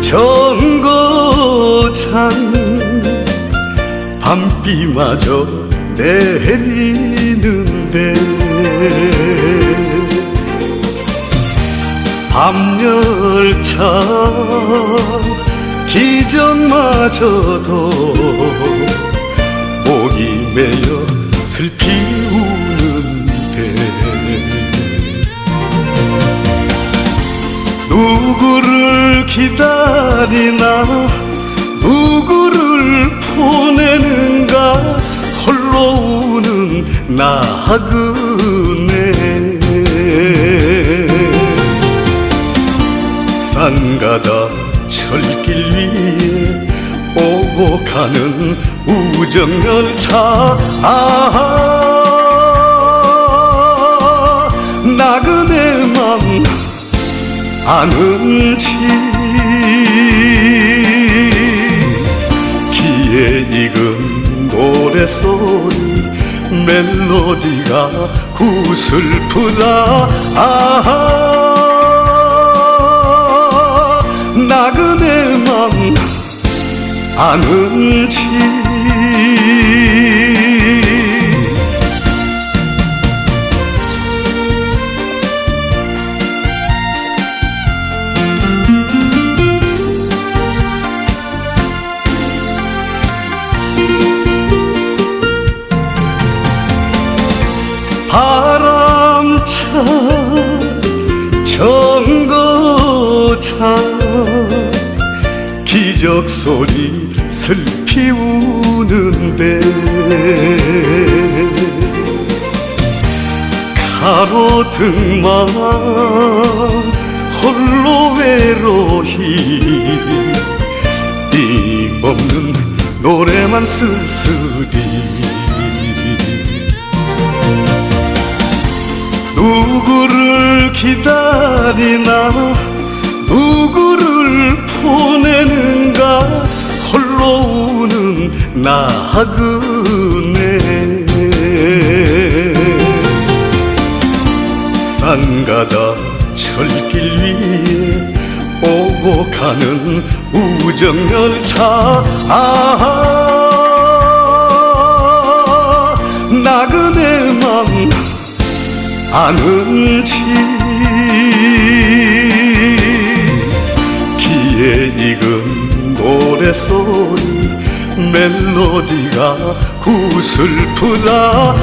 정거장 밤비마저 내리는데 밤열차 기적마저도 목이 메여 슬피 누구를 기다리나? 누구를 보내는가? 홀로 우는 나그네. 산가다 철길 위에 오고 가는 우정열차. 아 아는지. 귀에 익은 노래소리 멜로디가 구슬프다. 아 나그네 맘 아는지 기적 소리 슬피 우는데 가로등만 홀로 외로이 힘없는 노래만 쓸쓸히 누구를 기다리나 누구를 보내는가? 홀로 우는 나그네. 산가다 철길 위에 오고 가는 우정열차. 아 나그네 맘 아는지 익은 노래소리 멜로디가 구슬프다.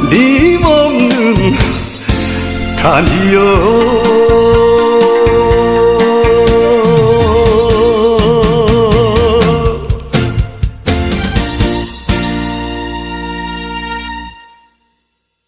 아님 없는 간이여